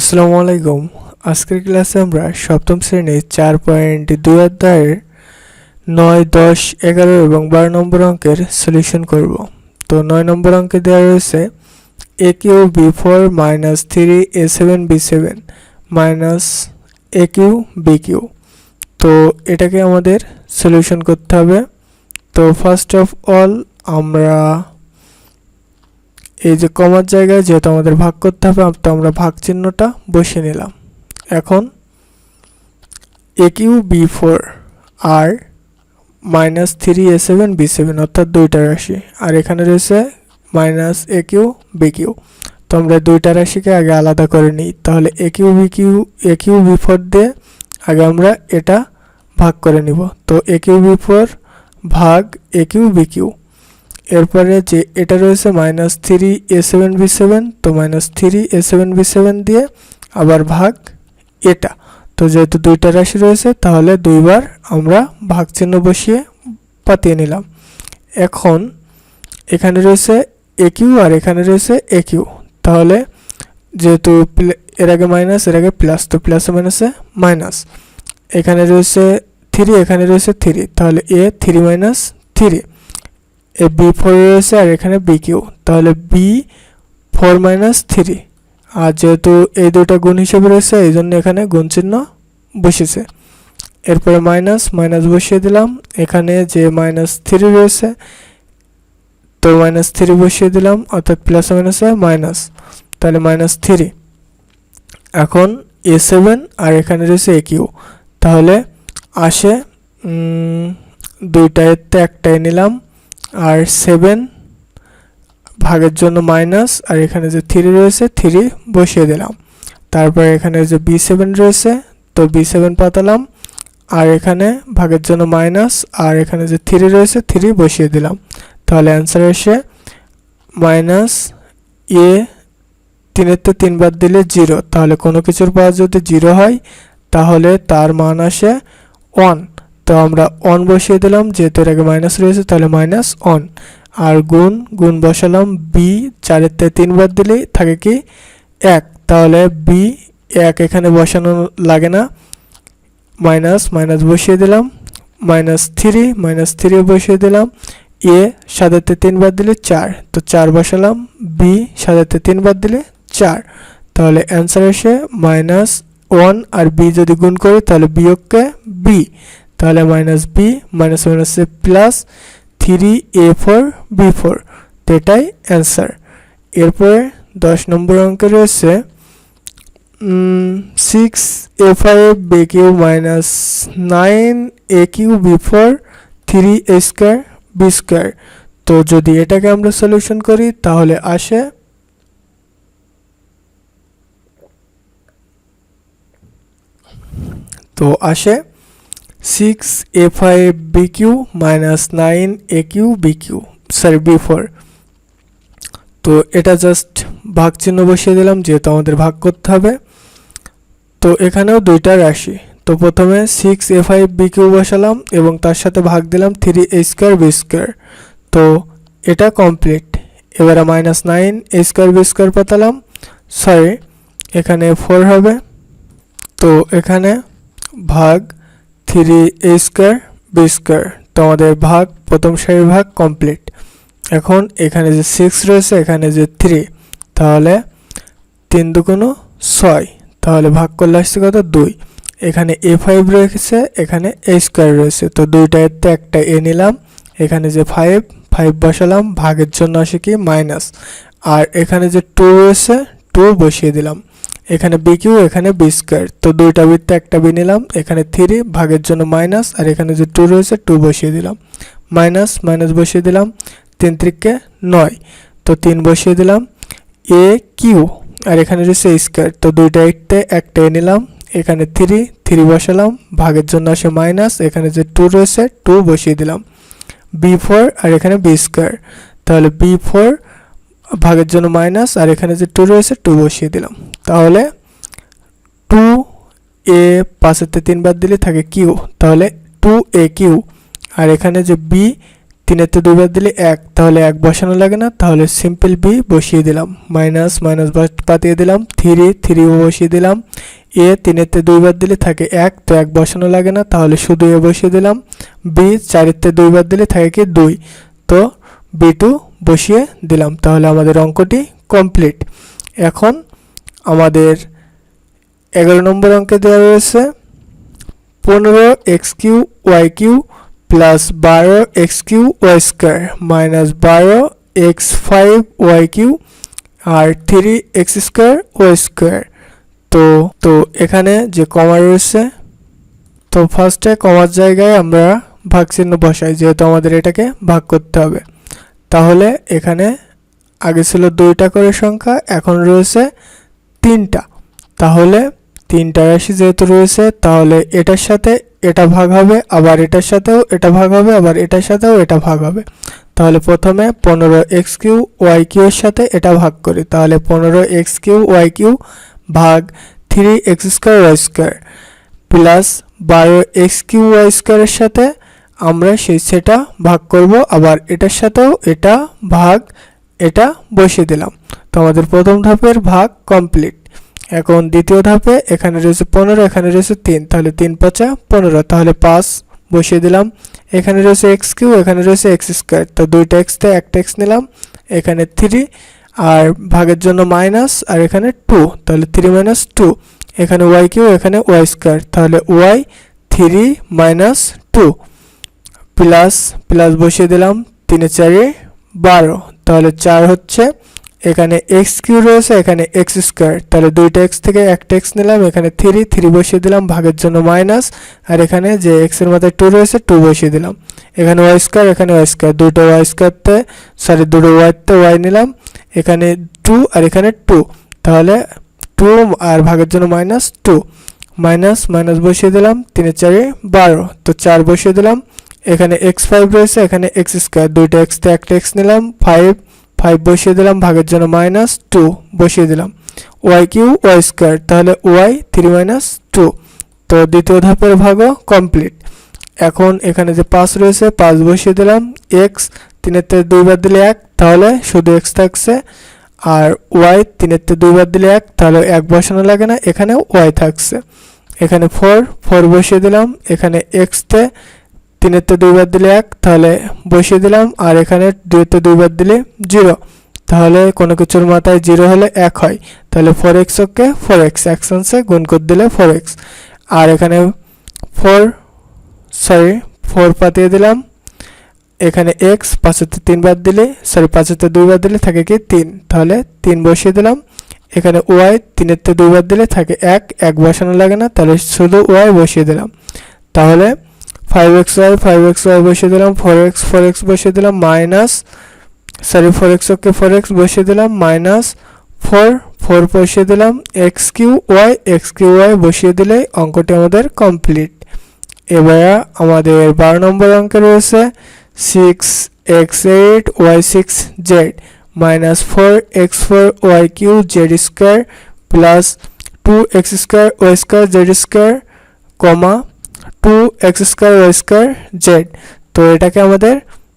আসসালামু আলাইকুম। আজকের ক্লাসে আমরা সপ্তম শ্রেণির চার পয়েন্ট দুই অধ্যায়ের নয়, দশ, এগারো এবং বারো নম্বর অঙ্কের সলিউশন করব। তো নয় নম্বর অঙ্কে দেওয়া রয়েছে A cube B four minus three A seven B seven minus A cube B cube তো এটাকে আমাদের সলিউশন করতে হবে। তো ফার্স্ট অফ অল আমরা এই যে কমার জায়গায় যেহেতু আমাদের ভাগ করতে হবে, তো আমরা ভাগ চিহ্নটা বসিয়ে নিলাম। এখন A cube B four R minus three A seven B seven অর্থাৎ দুইটা রাশি, আর এখানে রয়েছে minus A cube B cube তো আমরা দুইটা রাশিকে আগে আলাদা করে নিই, তাহলে A cube B cube A B four দিয়ে আগে আমরা এটা ভাগ করে নিব। তো এ কিউ বি ফোর ভাগ এ কিউ বি কিউ এরপরে যে এটা রয়েছে minus three A seven B seven তো minus three A seven B seven দিয়ে আবার ভাগ এটা। তো যেহেতু দুইটা রাশি রয়েছে, তাহলে দুইবার আমরা ভাগ চিহ্ন বসিয়ে পাতিয়ে নিলাম। এখন এখানে রয়েছে এ কিউ আর এখানে রয়েছে এ কিউ তাহলে যেহেতু এর আগে মাইনাস এর আগে প্লাস তো প্লাসে মাইনাসে মাইনাস এখানে রয়েছে থ্রি এখানে রয়েছে থ্রি তাহলে A three minus three A B four রয়েছে আর এখানে বি কিউ। তাহলে বি ফোর মাইনাস থ্রি আর যেহেতু এই দুটো গুণ হিসেবে রয়েছে, এই জন্য এখানে গুণ চিহ্ন বসেছে। এরপরে মাইনাস মাইনাস বসিয়ে দিলাম। এখানে যে মাইনাস থ্রি রয়েছে তো মাইনাস থ্রি বসিয়ে দিলাম, অর্থাৎ প্লাস মাইনাসে মাইনাস তাহলে মাইনাস থ্রি এখন এ সেভেন আর এখানে রয়েছে এ কিউ। তাহলে আসে দুইটা এতে একটাই নিলাম। আর সেভেন ভাগের জন্য মাইনাস আর এখানে যে থ্রি রয়েছে থ্রি বসিয়ে দিলাম। তারপর এখানে যে বি সেভেন রয়েছে, তো বি সেভেন পাতালাম। আর এখানে ভাগের জন্য মাইনাস আর এখানে যে থ্রি রয়েছে থ্রি বসিয়ে দিলাম। তাহলে অ্যান্সার এসে মাইনাস এ তিনের তো তিনবার দিলে জিরো তাহলে কোনো কিছুর পর যদি জিরো হয়, তাহলে তার মান আসে ওয়ান তো আমরা অন বসিয়ে দিলাম, যেহেতু এর আগে মাইনাস রয়েছে, তাহলে মাইনাস অন আর গুণ গুণ বসালাম বি চারের তে তিনবার দিলেই থাকে কি এক। তাহলে বি এক এখানে বসানো লাগে না। মাইনাস মাইনাস বসিয়ে দিলাম মাইনাস থ্রি মাইনাস থ্রি বসিয়ে দিলাম এ সাদাতে তিনবার দিলে চার। তো চার বসালাম বি সাদাতে তিনবার দিলে চার। তাহলে অ্যান্সার এসে মাইনাস ওয়ান আর বি যদি গুণ করি, তাহলে বিয়োগকে বি তাহলে মাইনাস বি মাইনাস মাইনাসে plus three A four B four তো এটাই অ্যান্সার এরপরে দশ নম্বর অঙ্কে রয়েছে six A five B cube minus nine A cube B four three A square B square তো যদি এটাকে আমরা সলিউশন করি, তাহলে আসে তো আসে six A five B cube minus nine A cube B cube sorry B four তো এটা জাস্ট ভাগ চিহ্ন বসিয়ে দিলাম, যেহেতু আমাদের ভাগ করতে হবে। তো এখানেও দুইটা রাশি। তো প্রথমে six A five B cube বসালাম এবং তার সাথে ভাগ দিলাম three A square B square তো এটা কমপ্লিট এবারে minus nine A square B square পাতালাম। Sorry এখানে ফোর হবে। তো এখানে ভাগ three A square, B square. তো আমাদের ভাগ, প্রথম সারির ভাগ কমপ্লিট। এখন এখানে যে সিক্স রয়েছে, এখানে যে থ্রি তাহলে তিন দুগুণ ছয়। তাহলে ভাগ করলে আসছে কত? দুই। এখানে এ ফাইভ রয়েছে, এখানে এ স্কোয়ার রয়েছে। তো দুইটা এতে একটা এ নিলাম। এখানে যে ফাইভ ফাইভ বসালাম, ভাগের জন্য আসে কি? মাইনাস আর এখানে যে টু রয়েছে টু বসিয়ে দিলাম। এখানে বি কিউ এখানে বি স্কোয়ার তো দুইটা বৃত্তে একটা বি নিলাম, এখানে থ্রি ভাগের জন্য মাইনাস আর এখানে যে টু রয়েছে টু বসিয়ে দিলাম। মাইনাস মাইনাস বসিয়ে দিলাম, তিন ত্রিককে নয়। তো তিন বসিয়ে দিলাম এ কিউ আর এখানে রয়েছে স্কোয়ার তো দুইটা একটে একটা নিলাম, এখানে থ্রি থ্রি বসালাম, ভাগের জন্য আসে মাইনাস এখানে যে টু রয়েছে টু বসিয়ে দিলাম। বি ফোর আর এখানে বি স্কোয়ার তাহলে বি ফোর ভাগের জন্য মাইনাস আর এখানে যে টু রয়েছে টু বসিয়ে দিলাম। তাহলে টু এ পাশেতে তিনবার দিলে থাকে কিউ তাহলে টু এ কিউ আর এখানে যে বি তিনেতে দুইবার দিলে এক, তাহলে এক বসানো লাগে না, তাহলে সিম্পল বি বসিয়ে দিলাম। মাইনাস মাইনাস পাতিয়ে দিলাম থ্রি থ্রি বসিয়ে দিলাম। এ তিনেতে দুইবার দিলে থাকে এক, তো এক বসানো লাগে না, তাহলে শুধু এ বসিয়ে দিলাম। বি চারেতে দুইবার দিলে থাকে কি দুই, তো বি টু বসিয়ে দিলাম। তাহলে আমাদের অঙ্কটি কমপ্লিট এখন আমাদের এগারো নম্বর অঙ্কে দেওয়া রয়েছে, পনেরো X cube Y cube plus বারো X cube Y square minus বারো এক্স ফাইভ ওয়াই কিউ আর three X square Y square. তো তো এখানে যে কমা রয়েছে, তো ফার্স্টে কমার জায়গায় আমরা ভাগ চিহ্ন বসাই, যেহেতু আমাদের এটাকে ভাগ করতে হবে। তাহলে এখানে আগে ছিল দুইটা করে সংখ্যা, এখন রয়েছে তিনটা। তাহলে তিনটা রাশি যেহেতু রয়েছে, তাহলে এটার সাথে এটা ভাগ হবে, আবার এটার সাথেও এটা ভাগ হবে, আবার এটার সাথেও এটা ভাগ হবে। তাহলে প্রথমে পনেরো এক্স কিউ ওয়াই কিউ এর সাথে এটা ভাগ করি। তাহলে পনেরো এক্স কিউ ওয়াই কিউ ভাগ three X square Y square plus বারো এক্স কিউ ওয়াই স্কোয়ারের সাথে আমরা সেই সেটা ভাগ করব, আবার এটার সাথেও এটা ভাগ, এটা বসিয়ে দিলাম। তো আমাদের প্রথম ধাপের ভাগ কমপ্লিট এখন দ্বিতীয় ধাপে, এখানে রয়েছে পনেরো, এখানে রয়েছে তিন, তাহলে তিন পাঁচা পনেরো, তাহলে পাঁচ বসিয়ে দিলাম। এখানে রয়েছে এক্স কিউ এখানে রয়েছে এক্স স্কোয়ার, তো দুইটা এক্সতে একটা এক্স নিলাম, এখানে থ্রি আর ভাগের জন্য মাইনাস আর এখানে টু তাহলে থ্রি মাইনাস টু এখানে ওয়াই কিউ এখানে ওয়াই স্কোয়ার, তাহলে Y three minus two plus plus বসিয়ে দিলাম, তিনে চারে বারো, তাহলে চার হচ্ছে এখানে এক্স কিউ রয়েছে, এখানে এক্স স্কোয়ার। তাহলে দুইটা এক্স থেকে একটা এক্স নিলাম, এখানে থ্রি থ্রি বসিয়ে দিলাম, ভাগের জন্য মাইনাস আর এখানে যে এক্সের মাথায় টু রয়েছে টু বসিয়ে দিলাম। এখানে ওয়াই স্কোয়ার, এখানে ওয়াই স্কোয়ার। দুটো ওয়াই স্কোয়ারতে সরি দুটো ওয়াইতে ওয়াই নিলাম। এখানে টু আর এখানে টু তাহলে টু আর ভাগের জন্য মাইনাস টু মাইনাস মাইনাস বসিয়ে দিলাম, তিনে চারে বারো। তো চার বসিয়ে দিলাম। এখানে এক্স ফাইভ রয়েছে, এখানে এক্স স্কোয়ার। দুইটা এক্সতে একটা এক্স নিলাম ফাইভ ফাইভ বসিয়ে দিলাম, ভাগের জন্য মাইনাস টু বসিয়ে দিলাম। ওয়াই কিউ ওয়াই স্কোয়ার তাহলে ওয়াই থ্রি মাইনাস টু তো দ্বিতীয় ধাপের ভাগও কমপ্লিট এখন এখানে যে পাঁচ রয়েছে, পাঁচ বসিয়ে দিলাম এক্স তিনের থেকে দুইবার দিলে এক, তাহলে শুধু এক্স থাকছে। আর ওয়াই তিনের থেকে দুইবার দিলে এক, তাহলে এক বসানো লাগে না এখানে ওয়াই থাকছে। এখানে ফোর ফোর বসিয়ে দিলাম, এখানে এক্সতে তিনেরতে দুইবার দিলে এক, তাহলে বসিয়ে দিলাম, আর এখানে দুইতে দুইবার দিলে জিরো। তাহলে কোনো কিছুর মাথায় জিরো হলে এক হয়। তাহলে four X okay four X অ্যাকশনসে গুণ করে দিলে ফোর এক্স আর এখানে ফোর সরি ফোর পাতিয়ে দিলাম। এখানে এক্স পাঁচেতে তিনবার দিলে সরি পাঁচেতে দুইবার দিলে থাকে কি তিন। তাহলে তিন বসিয়ে দিলাম। এখানে ওয়াই তিনেরতে দুইবার দিলে থাকে এক এক বসানো লাগে না, তাহলে শুধু ওয়াই বসিয়ে দিলাম। তাহলে five X Y five X Y বসিয়ে দিলাম ফোর এক্স ফোর এক্স বসিয়ে দিলাম minus sorry four X okay four X বসিয়ে দিলাম মাইনাস ফোর ফোর বসিয়ে দিলাম X cube Y X cube Y বসিয়ে দিলে অঙ্কটি আমাদের কমপ্লিট এবার আমাদের বারো নম্বর অঙ্কে রয়েছে six X eight Y six Z minus four X four Y cube Z square plus two X square Y square Z square comma two X square Y square Z তো এটাকে আমাদের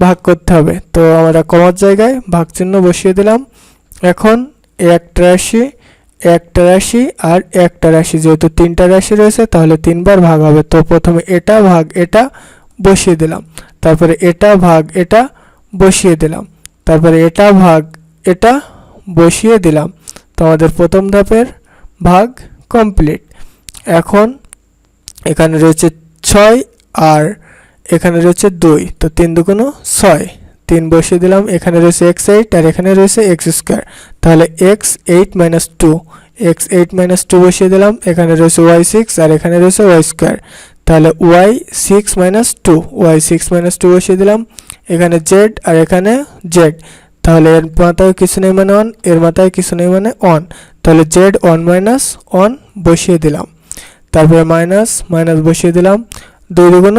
ভাগ করতে হবে। তো আমরা কমার জায়গায় ভাগ চিহ্ন বসিয়ে দিলাম। এখন একটা রাশি একটা রাশি আর একটা রাশি। যেহেতু তিনটা রাশি রয়েছে, তাহলে তিনবার ভাগ হবে। তো প্রথমে এটা ভাগ, এটা বসিয়ে দিলাম। তারপরে এটা ভাগ, এটা বসিয়ে দিলাম। তারপরে এটা ভাগ, এটা বসিয়ে দিলাম। তো আমাদের প্রথম ধাপের ভাগ কমপ্লিট। এখন এখানে রয়েছে ছয় আর এখানে রয়েছে দুই, তো তিন দুগুণো ছয়। তিন বসিয়ে দিলাম, এখানে রয়েছে এক্স এইট আর এখানে রয়েছে এক্স স্কোয়ার। তাহলে X eight minus two, X eight minus two বসিয়ে দিলাম, এখানে রয়েছে ওয়াই সিক্স আর এখানে রয়েছে ওয়াই স্কোয়ার। তাহলে Y six minus two, Y six minus two বসিয়ে দিলাম, এখানে জেড আর এখানে জেড। তাহলে এর মাথায় কিছু নেই মানে অন এর মাথায় কিছু নেই মানে অন তাহলে জেড ওয়ান মাইনাস অন বসিয়ে দিলাম। তারপরে মাইনাস মাইনাস বসিয়ে দিলাম দুই দুগুণ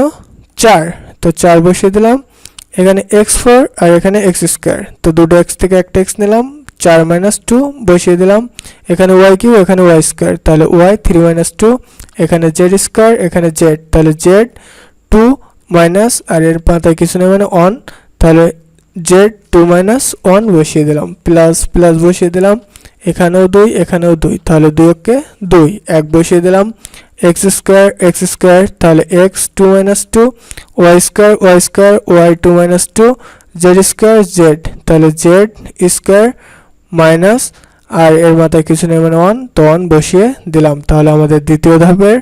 চার। তো চার বসিয়ে দিলাম, এখানে এক্স ফোর আর এখানে এক্স স্কোয়ার তো দুটো এক্স থেকে একটা এক্স নিলাম, চার মাইনাস টু বসিয়ে দিলাম, এখানে ওয়াই কিউ এখানে ওয়াই স্কোয়ার তাহলে ওয়াই থ্রি মাইনাস টু এখানে জেড স্কোয়ার এখানে জেড তাহলে জেড টু মাইনাস আর এর পাতায় কিছু নেই মানে অন তাহলে জেড টু মাইনাস ওয়ান বসিয়ে দিলাম প্লাস প্লাস বসিয়ে দিলাম এখানেও দুই এখানেও দুই। তাহলে দুইকে দুই। এক বসিয়ে দিলাম। এক্স স্কোয়ার এক্স স্কোয়ার, তাহলে X two minus two, Y square Y square, Y two minus two, Z square, Z. তাহলে জেড স্কোয়ার মাইনাস, আর এর মাথায় কিছু নেই মানে ওয়ান, তো ওয়ান বসিয়ে দিলাম। তাহলে আমাদের দ্বিতীয় ধাপের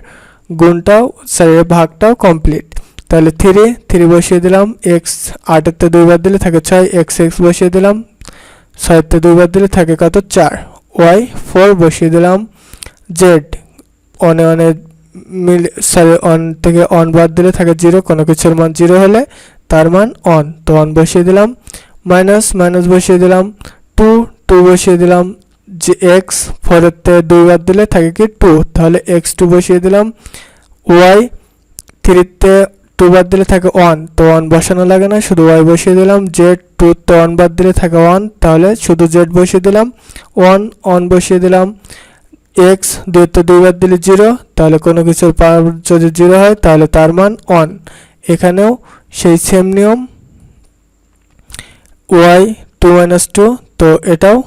গুণটাও সরি ভাগটাও কমপ্লিট। তাহলে থ্রি থ্রি বসিয়ে দিলাম। এক্স আটেরতে দুইবার দিলে থাকে ছয়, এক্স এক্স বসিয়ে দিলাম। ছয়েরতে দুইবার দিলে থাকে কত? চার। ওয়াই ফোর বসিয়ে দিলাম। জেড অনে অনে মিল সরি অন থেকে অন বাদ দিলে থাকে জিরো কোনো কিছুর মান জিরো হলে তার মান অন তো অন বসিয়ে দিলাম। মাইনাস মাইনাস বসিয়ে দিলাম। টু টু বসিয়ে দিলাম। যে এক্স ফোরেরতে দুইবার দিলে থাকে কি টু তাহলে এক্স টু বসিয়ে দিলাম। ওয়াই থ্রিতে টু বাদ দিলে থাকে ওয়ান তো ওয়ান বসানো লাগে না, শুধু ওয়াই বসিয়ে দিলাম জেড টু তো ওয়ান বাদ দিলে থাকে ওয়ান তাহলে শুধু জেড বসিয়ে দিলাম ওয়ান অন বসিয়ে দিলাম এক্স দুইতে দুইবার দিলে জিরো তাহলে কোনো কিছুর পাওয়ার যদি জিরো হয়, তাহলে তার মান অন এখানেও সেই সেম নিয়ম ওয়াই টু মাইনাস টু তো এটাও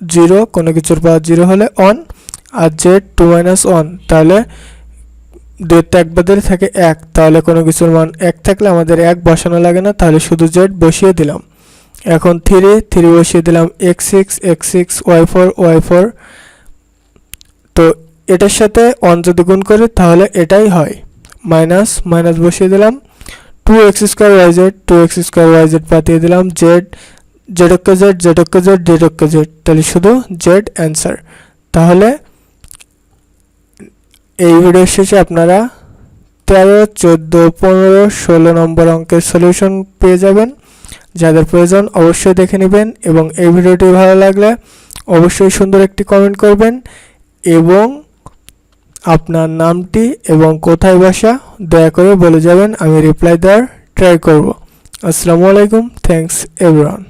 জিরো কোনো কিছুর পাওয়ার জিরো হলে অন আর জেড টু মাইনাস ওয়ান তাহলে দুইতে এক বদলে থাকে এক। তাহলে কোনো কিছুর মান এক থাকলে আমাদের এক বসানো লাগে না, তাহলে শুধু জেড বসিয়ে দিলাম। এখন থ্রি থ্রি বসিয়ে দিলাম X six X six Y four Y four তো এটার সাথে অন যদি গুণ করি, তাহলে এটাই হয়। মাইনাস মাইনাস বসিয়ে দিলাম। Two X square Y Z two X square Y Z পাঠিয়ে দিলাম জেড জেডকে জেড জেডকে জেড জেডকে জেড তাহলে শুধু জেড অ্যান্সার তাহলে এই ভিডিও শেষে আপনারা তেরো, চোদ্দ, পনেরো, ষোলো নম্বর অঙ্কের সলিউশন পেয়ে যাবেন। যাদের প্রয়োজন অবশ্যই দেখে নেবেন এবং এই ভিডিওটি ভালো লাগলে অবশ্যই সুন্দর একটি কমেন্ট করবেন এবং আপনার নামটি এবং কোথায় বাসা দয়া করে বলে যাবেন, আমি রিপ্লাই দেওয়ার ট্রাই করব। আসসালামু আলাইকুম থ্যাংকস এভরিওয়ান